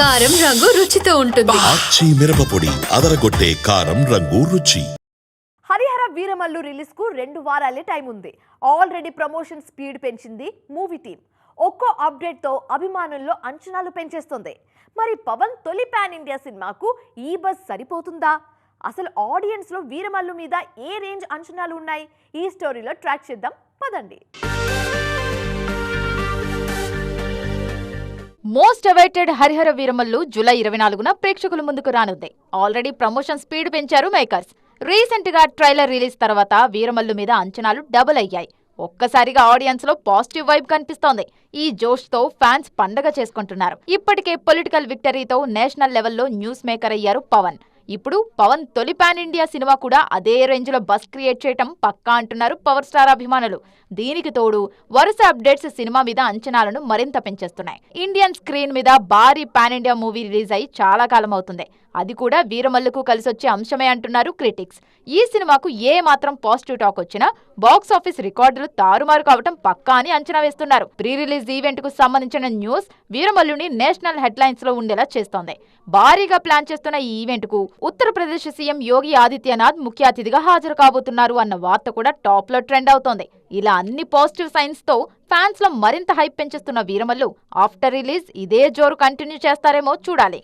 కారం రంగు రుచితో ఉంటుంది. ఆచి మిరపపొడి అదరగొట్టే కారం రంగు రుచి. హరిహర వీరమల్లు రిలీజ్కు రెండు వారాలే టైం ఉంది. ఆల్రెడీ ప్రమోషన్ స్పీడ్ పెంచింది మూవీ టీం ఒక్కో అప్డేట్తో అభిమానుల్లో అంచనాలు పెంచేస్తుంది. మరి పవన్ తొలి పాన్ ఇండియా సినిమాకు ఈ బస్ సరిపోతుందా? అసలు ఆడియన్స్లో వీరమల్లు మీద ఏ రేంజ్ అంచనాలు ఉన్నాయి? ఈ స్టోరీలో ట్రాక్ చేద్దాం. పదండి. Most awaited Harihara Veeramallu July ఇరవై నాలుగున ప్రేక్షకుల ముందుకు రానుంది. ఆల్రెడీ ప్రమోషన్ స్పీడ్ పెంచారు మేకర్స్. రీసెంట్గా ట్రైలర్ రిలీజ్ తర్వాత వీరమల్లు మీద అంచనాలు డబుల్ అయ్యాయి. ఒక్కసారిగా ఆడియన్స్లో పాజిటివ్ వైబ్ కనిపిస్తోంది. ఈ జోష్తో ఫ్యాన్స్ పండగ చేసుకుంటున్నారు. ఇప్పటికే పొలిటికల్ విక్టరీతో నేషనల్ లెవెల్లో న్యూస్ మేకర్ అయ్యారు పవన్. ఇప్పుడు పవన్ తొలి పాన్ ఇండియా సినిమా కూడా అదే రేంజ్లో బస్ క్రియేట్ చేయటం పక్కా అంటున్నారు పవర్ స్టార్ అభిమానులు. దీనికి తోడు వరుస అప్డేట్స్ సినిమా మీద అంచనాలను మరింత పెంచేస్తున్నాయి. ఇండియన్ స్క్రీన్ మీద భారీ పాన్ ఇండియా మూవీ రిలీజ్ అయి చాలా కాలం అవుతుంది. అది కూడా వీరమల్లుకు కలిసొచ్చే అంశమే అంటున్నారు క్రిటిక్స్. ఈ సినిమాకు ఏ మాత్రం పాజిటివ్ టాక్ వచ్చినా బాక్స్ ఆఫీస్ రికార్డులు తారుమారు కావటం పక్కా అని అంచనా వేస్తున్నారు. ప్రీ రిలీజ్ ఈవెంట్కు సంబంధించిన న్యూస్ వీరమల్లుని నేషనల్ హెడ్లైన్స్లో ఉండేలా చేస్తోంది. భారీగా ప్లాన్ చేస్తున్న ఈ ఈవెంట్కు ఉత్తరప్రదేశ్ సీఎం యోగి ఆదిత్యనాథ్ ముఖ్య అతిథిగా హాజరు కాబోతున్నారు అన్న వార్త కూడా టాప్లో ట్రెండ్ అవుతోంది. ఇలా అన్ని పాజిటివ్ సైన్స్తో ఫ్యాన్స్లో మరింత హైప్ పెంచేస్తున్న వీరమల్లు ఆఫ్టర్ రిలీజ్ ఇదే జోరు కంటిన్యూ చేస్తారేమో చూడాలి.